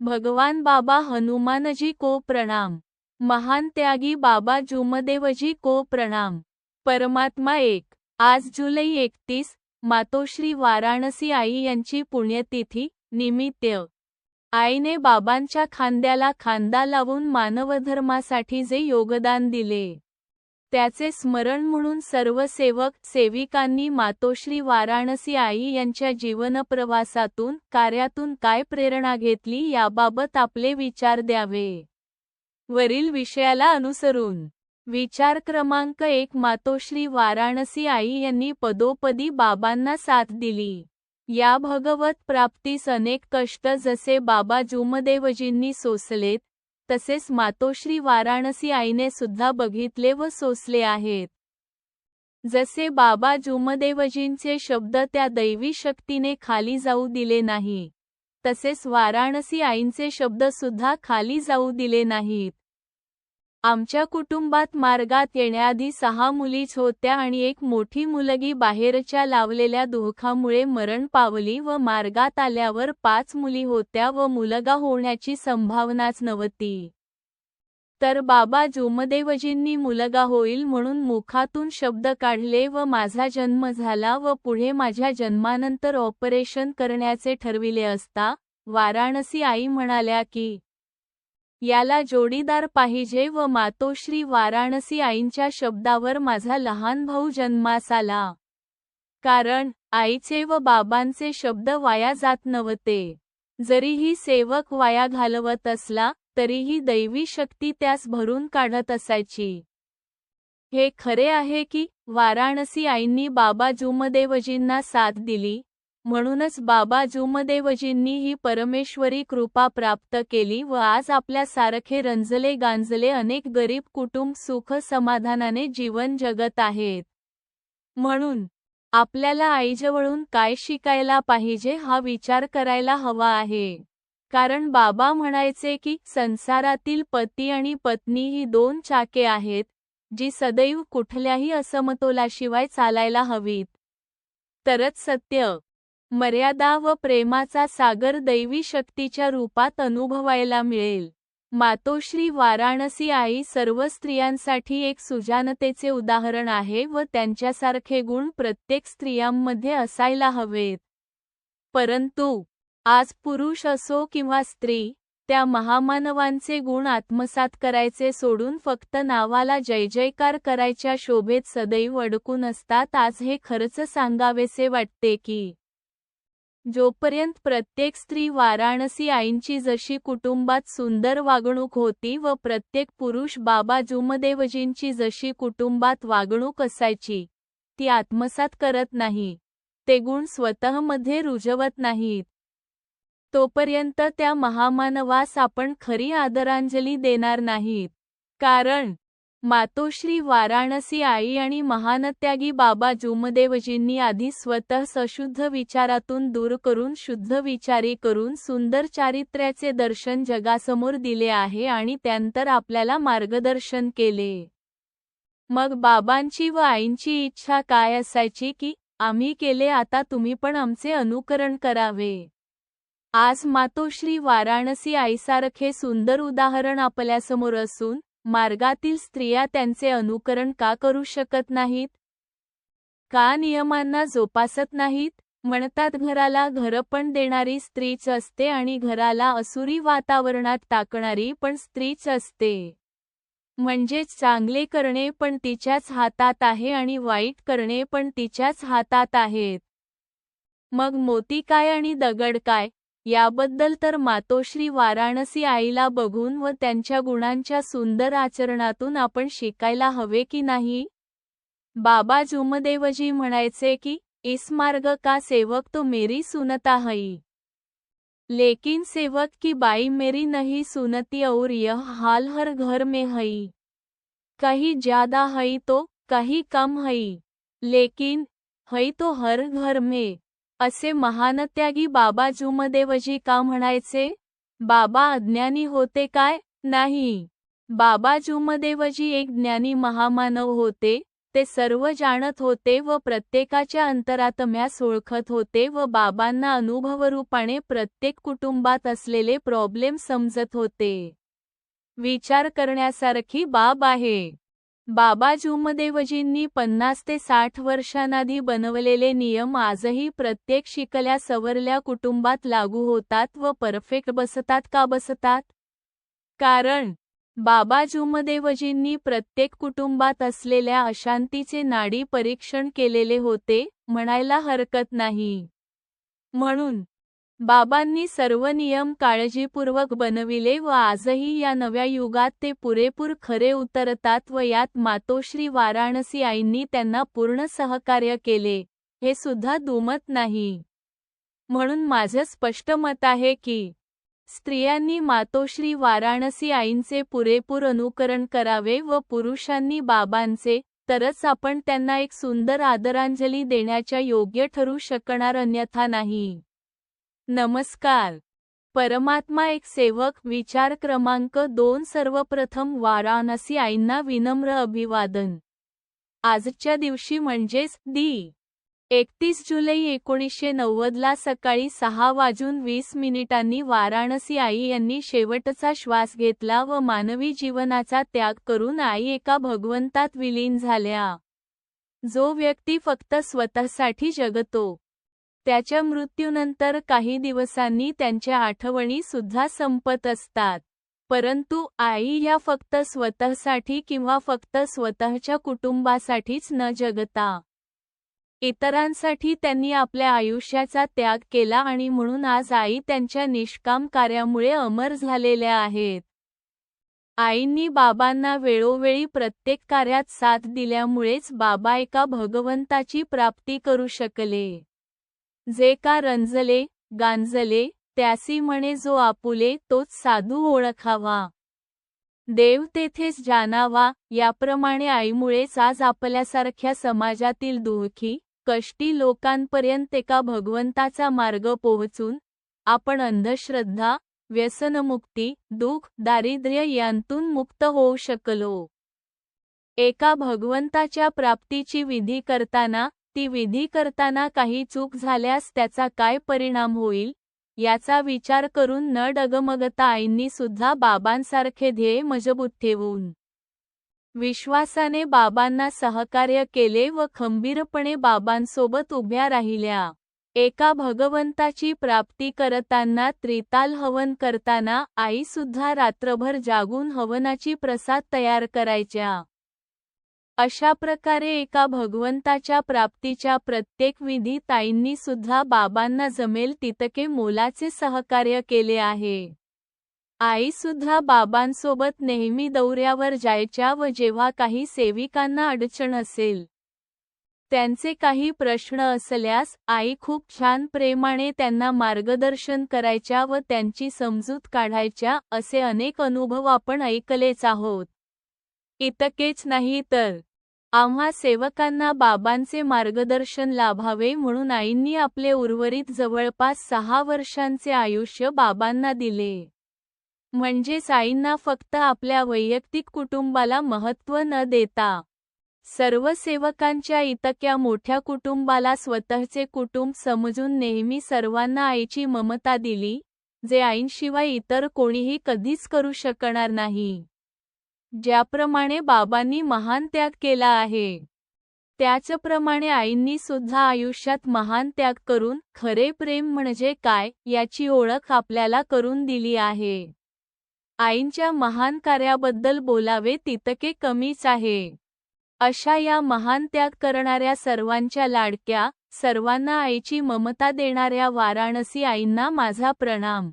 भगवान बाबा हनुमानजी को प्रणाम. महान त्यागी बाबा जुमदेवजी को प्रणाम. परमात्मा एक. आज जुलै एकतीस मातोश्री वाराणसी आई यांची पुण्यतिथी निमित्त. आईने बाबांच्या खांद्याला खांदा लावून मानवधर्मासाठी जे योगदान दिले. त्याचे स्मरण म्हणून सर्व सेवक सेविकांनी मातोश्री वाराणसी आई यांच्या जीवनप्रवासातून कार्यातून काय प्रेरणा घेतली याबाबत आपले विचार द्यावे. वरील विषयाला अनुसरून. विचार क्रमांक एक मातोश्री वाराणसी आई यांनी पदोपदी बाबांना साथ दिली. या भगवत प्राप्तीस अनेक कष्ट जसे बाबा जुमदेवजींनी सोसलेत तसेच मातोश्री वाराणसी आईने सुद्धा बघितले व सोसले आहेत. जसे बाबा जुमदेवजींचे शब्द त्या दैवी शक्तीने खाली जाऊ दिले नाही तसेच वाराणसी आईंचे शब्द सुद्धा खाली जाऊ दिले नाहीत. आमच्या कुटुंबात मार्गात येण्याआधी सहा मुलीच होत्या आणि एक मोठी मुलगी बाहेरच्या लावलेल्या दुःखामुळे मरण पावली व मार्गात आल्यावर पाच मुली होत्या व मुलगा होण्याची संभावनाच नव्हती. तर बाबा जोमदेवजींनी मुलगा होईल म्हणून मुखातून शब्द काढले व माझा जन्म झाला व पुढे माझ्या जन्मानंतर ऑपरेशन करण्याचे ठरविले असता वाराणसी आई म्हणाल्या की याला जोडीदार पाहिजे व मातोश्री वाराणसी आईंच्या शब्दावर माझा लहान भाऊ जन्मास आला कारण आईचे व बाबांचे शब्द वाया जात नव्हते. जरीही सेवक वाया घालवत असला तरीही दैवी शक्ती त्यास भरून काढत असायची. हे खरे आहे की वाराणसी आईंनी बाबा जुमदेवजींना साथ दिली म्हणूनच बाबा जुमदेवजींनी ही परमेश्वरी कृपा प्राप्त केली व आज आपल्या सारखे रंजले गांजले अनेक गरीब कुटुंब सुख समाधानाने जीवन जगत आहेत. म्हणून आपल्याला आईजवळून काय शिकायला पाहिजे हा विचार करायला हवा आहे. कारण बाबा म्हणायचे की संसारातील पती आणि पत्नी ही दोन चाके आहेत जी सदैव कुठल्याही असमतोलाशिवाय चालायला हवीत. तरच सत्य. मर्यादा व प्रेमाचा सागर दैवी शक्तीच्या रूपात अनुभवायला मिळेल. मातोश्री वाराणसी आई सर्व स्त्रियांसाठी एक सुजानतेचे उदाहरण आहे व त्यांच्यासारखे गुण प्रत्येक स्त्रियांमध्ये असायला हवेत. परंतु आज पुरुष असो किंवा स्त्री त्या महामानवांचे गुण आत्मसात करायचे सोडून फक्त नावाला जय जयकार करायच्या शोभेत सदैव अडकून असतात आज हे खरंच सांगावेसे वाटते की जोपर्यंत प्रत्येक स्त्री वाराणसी आईंची जशी कुटुंबात सुंदर वागणूक होती व प्रत्येक पुरुष बाबा जुमदेवजींची जशी कुटुंबात वागणूक असायची ती आत्मसात करत नाही. ते गुण स्वतःमध्ये रुजवत नाहीत. तोपर्यंत त्या महामानवास आपण खरी आदरांजली देणार नाहीत. कारण मातोश्री वाराणसी आई आणि महानत्यागी बाबा जुमदेवजींनी आधी स्वतः सशुद्ध विचारातून दूर करून शुद्ध विचारी करून सुंदर चारित्र्याचे दर्शन जगासमोर दिले आहे आणि त्यानंतर आपल्याला मार्गदर्शन केले. मग बाबांची व आईंची इच्छा काय असायची की आम्ही केले आता तुम्ही पण आमचे अनुकरण करावे. आज मातोश्री वाराणसी आईसारखे सुंदर उदाहरण आपल्यासमोर असून मार्गातील स्त्रिया त्यांचे अनुकरण का करू शकत नाहीत? का नियमांना जोपासत नाहीत? म्हणतात घराला घरपण देणारी स्त्रीच असते आणि घराला असुरी वातावरणात टाकणारी पण स्त्रीच असते. म्हणजे चांगले करणे पण तिच्याच हातात आहे आणि वाईट करणे पण तिच्याच हातात आहेत. मग मोती काय आणि दगड काय? याबद्दल तर मातोश्री वाराणसी आईला बघून व त्यांच्या गुणांच्या सुंदर आचरणातून आपण शिकायला हवे की नाही? बाबा जुमदेवजी म्हणायचे की इस मार्ग का सेवक तो मेरी सुनता हई लेकिन सेवक की बाई मेरी नहीं सुनती और यह हाल हर घर में हई कहीं ज्यादा हई तो कहीं कम हई लेकिन हई तो हर घर में। असे महानत्यागी बाबा जुमदेवजी का म्हणायचे? बाबा अज्ञानी होते काय? नाही. बाबा जुमदेवजी एक ज्ञानी महामानव होते ते सर्व जाणत होते व प्रत्येकाच्या अंतरात्म्यास ओळखत होते व बाबांना अनुभवरूपाने प्रत्येक कुटुंबात असलेले प्रॉब्लेम समजत होते. विचार करण्यासारखी बाब आहे. बाबा जुमदेवजींनी पन्नास ते साठ वर्षांआधी बनवलेले नियम आजही प्रत्येक शिकल्या सवरल्या कुटुंबात लागू होतात व परफेक्ट बसतात का बसतात? कारण बाबा जुमदेवजींनी प्रत्येक कुटुंबात असलेल्या अशांतीचे नाडी परीक्षण केलेले होते म्हणायला हरकत नाही. म्हणून बाबांनी सर्व नियम काळजीपूर्वक बनविले व आजही या नव्या युगात ते पुरेपूर खरे उतरतात व यात मातोश्री वाराणसी आईंनी त्यांना पूर्ण सहकार्य केले हे सुद्धा दुमत नाही. म्हणून माझं स्पष्ट मत आहे की स्त्रियांनी मातोश्री वाराणसी आईंचे पुरेपूर अनुकरण करावे व पुरुषांनी बाबांचे तरच आपण त्यांना एक सुंदर आदरांजली देण्याच्या योग्य ठरू शकणार अन्यथा नाही. नमस्कार. परमात्मा एक सेवक विचार क्रमांक दोन सर्वप्रथम वाराणसी आईंना विनम्र अभिवादन. आजच्या दिवशी म्हणजेच दी. एकतीस जुलै एकोणीसशे नव्वदला सकाळी सहा वाजून वीस मिनिटांनी वाराणसी आई यांनी शेवटचा श्वास घेतला व मानवी जीवनाचा त्याग करून आई एका भगवंतात विलीन झाल्या. जो व्यक्ती फक्त स्वतःसाठी जगतो त्याच्या मृत्यूनंतर काही दिवसांनी त्यांच्या आठवणी सुद्धा संपत असतात. परंतु आई या फक्त स्वतःसाठी किंवा फक्त स्वतःच्या कुटुंबासाठीच न जगता इतरांसाठी त्यांनी आपल्या आयुष्याचा त्याग केला आणि म्हणून आज आई त्यांच्या निष्काम कार्यामुळे अमर झालेल्या आहेत. आईंनी बाबांना वेळोवेळी प्रत्येक कार्यात साथ दिल्यामुळेच बाबा एका भगवंताची प्राप्ती करू शकले. जे का रंजले गांजले त्यासी म्हणे जो आपुले तोच साधू ओळखावा. देव तेथेच जाणावा याप्रमाणे आईमुळेच आज आपल्यासारख्या समाजातील दुःखी कष्टी लोकांपर्यंत एका भगवंताचा मार्ग पोहोचून आपण अंधश्रद्धा व्यसनमुक्ती दुःख दारिद्र्य यांतून मुक्त होऊ शकलो. एका भगवंताच्या प्राप्तीची विधी करताना ती विधी करताना काही चूक झाल्यास त्याचा काय परिणाम होईल? याचा विचार करून न डगमगता आईंनी सुद्धा बाबांसारखे ध्येय मजबूत ठेवून विश्वासाने बाबांना सहकार्य केले व खंबीरपणे बाबांसोबत उभ्या राहिल्या. एका भगवंताची प्राप्ती करताना त्रिताल हवन करताना आई सुद्धा रात्रभर जागून हवनाची प्रसाद तयार करायच्या. अशा प्रकारे एका भगवंताच्या प्राप्तीच्या प्रत्येक विधी ताईंनी सुद्धा बाबांना जमेल तितके मोलाचे सहकार्य केले आहे. आई सुद्धा बाबांसोबत नेहमी दौऱ्यावर जायच्या व जेव्हा काही सेविकांना अडचण असेल त्यांचे काही प्रश्न असल्यास आई खूप छान प्रेमाने त्यांना मार्गदर्शन करायच्या व त्यांची समजूत काढायच्या असे अनेक अनुभव आपण ऐकलेच आहोत. इतकेच नाही तर आम्हा सेवकांना बाबांचे मार्गदर्शन लाभावे म्हणून आईंनी आपले उर्वरित जवळपास सहा वर्षांचे आयुष्य बाबांना दिले. म्हणजेच आईंना फक्त आपल्या वैयक्तिक कुटुंबाला महत्त्व न देता सर्व सेवकांच्या इतक्या मोठ्या कुटुंबाला स्वतःचे कुटुंब समजून नेहमी सर्वांना आईची ममता दिली जे आईंशिवाय इतर कोणीही कधीच करू शकणार नाही. ज्याप्रमाणे बाबांनी महान त्याग केला आहे. त्याचप्रमाणे आईंनी सुद्धा आयुष्यात महान त्याग करून खरे प्रेम म्हणजे काय याची ओळख आपल्याला करून दिली आहे. आईंच्या महान कार्याबद्दल बोलावे तितके कमीच आहे. अशा या महान त्याग करणाऱ्या सर्वांच्या लाडक्या सर्वांना आईची ममता देणाऱ्या वाराणसी आईंना माझा प्रणाम.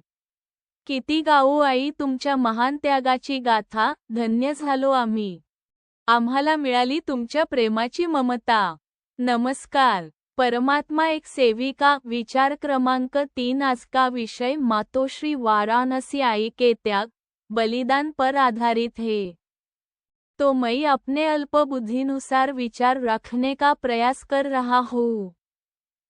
किती गाऊ आई तुमच्या महान त्यागाची गाथा धन्य झालो आम्ही. आम्हाला मिळाली तुमच्या प्रेमाची ममता. नमस्कार. परमात्मा एक सेविका विचार क्रमांक तीन आज का विषय मातोश्री वाराणसी आई के त्याग बलिदान पर आधारित है. तो मैं अपने अल्पबुद्धिनुसार विचार रखने का प्रयास कर रहा हूँ.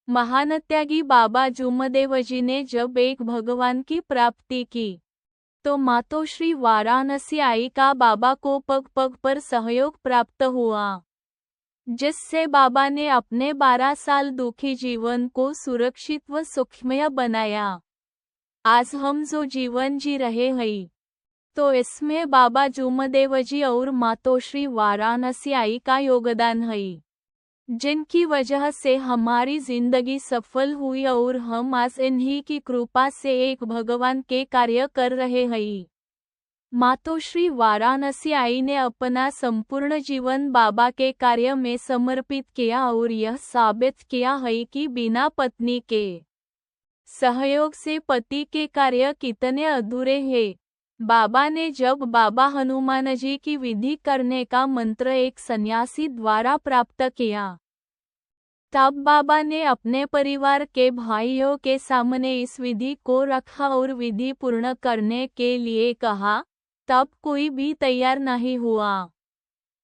महानत्यागी बाबा जुमदेवजी ने जब एक भगवान की प्राप्ति की तो मातोश्री वाराणसी आई का बाबा को पग पग पर सहयोग प्राप्त हुआ, जिससे बाबा ने अपने बारह साल दुखी जीवन को सुरक्षित व सुखमय बनाया। आज हम जो जीवन जी रहे हैं तो इसमें बाबा जुमदेव जी और मातोश्री वाराणसी आई का योगदान है। जिनकी वजह से हमारी ज़िंदगी सफल हुई और हम आज इन्हीं की कृपा से एक भगवान के कार्य कर रहे हैं। मातोश्री वाराणसी आई ने अपना संपूर्ण जीवन बाबा के कार्य में समर्पित किया और यह साबित किया है कि बिना पत्नी के सहयोग से पति के कार्य कितने अधूरे हैं। बाबा ने जब बाबा हनुमान जी की विधि करने का मंत्र एक सन्यासी द्वारा प्राप्त किया, तब बाबा ने अपने परिवार के भाइयों के सामने इस विधि को रखा और विधि पूर्ण करने के लिए कहा, तब कोई भी तैयार नहीं हुआ।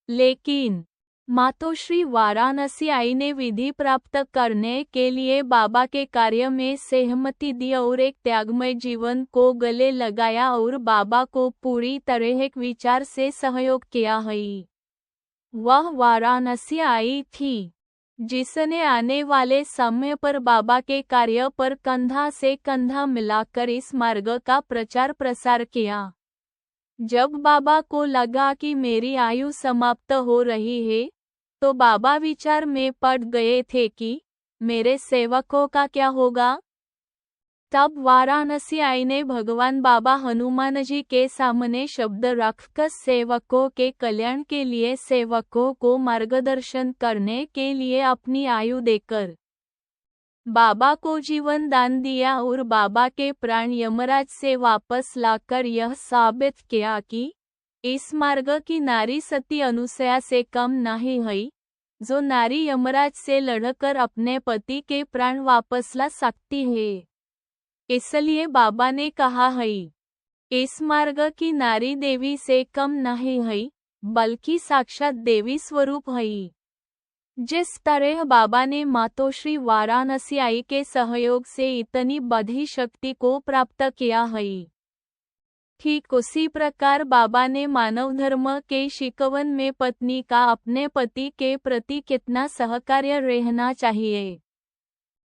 लेकिन मातोश्री वाराणसी आई ने विधि प्राप्त करने के लिए बाबा के कार्य में सहमति दी और एक त्यागमय जीवन को गले लगाया और बाबा को पूरी तरह एक विचार से सहयोग किया है। वह वाराणसी आई थी, जिसने आने वाले समय पर बाबा के कार्य पर कंधा से कंधा मिलाकर इस मार्ग का प्रचार प्रसार किया। जब बाबा को लगा कि मेरी आयु समाप्त हो रही है तो बाबा विचार में पड़ गए थे कि मेरे सेवकों का क्या होगा। तब वाराणसी आई ने भगवान बाबा हनुमान जी के सामने शब्द रखकर सेवकों के कल्याण के लिए सेवकों को मार्गदर्शन करने के लिए अपनी आयु देकर बाबा को जीवन दान दिया और बाबा के प्राण यमराज से वापस लाकर यह साबित किया कि इस मार्ग की नारी सती अनुसया से कम नहीं है जो नारी यमराज से लड़कर अपने पति के प्राण वापस ला सकती है. इसलिए बाबा ने कहा है इस मार्ग की नारी देवी से कम नहीं है बल्कि साक्षात देवी स्वरूप है जिस तरह बाबा ने मातोश्री वाराणसी आई के सहयोग से इतनी बधी शक्ति को प्राप्त किया है ठीक उसी प्रकार बाबा ने मानव धर्म के शिकवन में पत्नी का अपने पति के प्रति कितना सहकार्य रहना चाहिए?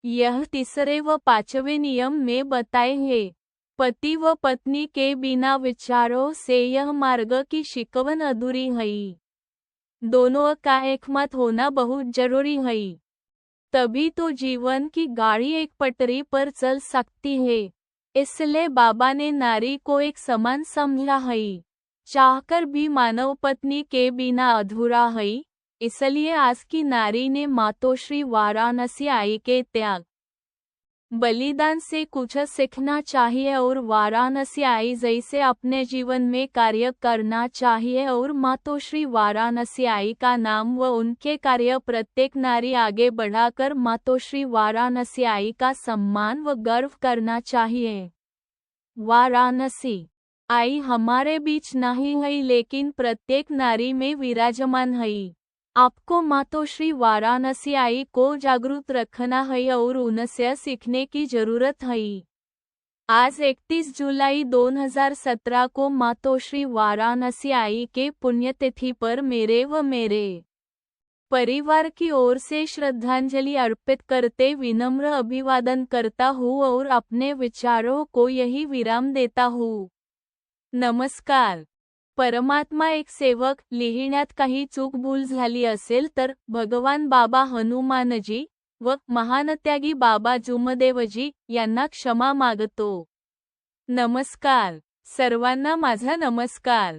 यह तीसरे व पाँचवें नियम में बताए हैं पति व पत्नी के बिना विचारों से यह मार्ग की शिकवन अधूरी है। दोनों का एकमत होना बहुत ज़रूरी है। तभी तो जीवन की गाड़ी एक पटरी पर चल सकती है। इसलिए बाबा ने नारी को एक समान समझा है। चाहकर भी मानव पत्नी के बिना अधूरा है, इसलिए आज की नारी ने मातोश्री वाराणसी आई के त्याग बलिदान से कुछ सीखना चाहिए और वाराणसी आई जैसे अपने जीवन में कार्य करना चाहिए और मातोश्री वाराणसी आई का नाम व उनके कार्य प्रत्येक नारी आगे बढ़ाकर मातोश्री वाराणसी आई का सम्मान व गर्व करना चाहिए। वाराणसी आई हमारे बीच नहीं है, लेकिन प्रत्येक नारी में विराजमान है। आपको मातोश्री वाराणसी आई को जागरूक रखना है और उनसे सीखने की ज़रूरत है। आज 31 जुलाई 2017 को मातोश्री वाराणसी आई के पुण्यतिथि पर मेरे व मेरे परिवार की ओर से श्रद्धांजलि अर्पित करते विनम्र अभिवादन करता हूँ और अपने विचारों को यही विराम देता हूँ। नमस्कार। परमात्मा एक सेवक लिहिण्यात काही चूक भूल झाली असेल तर भगवान बाबा हनुमानजी व महानत्यागी बाबा जुमदेवजी यांना क्षमा मागतो. नमस्कार. सर्वांना माझा नमस्कार.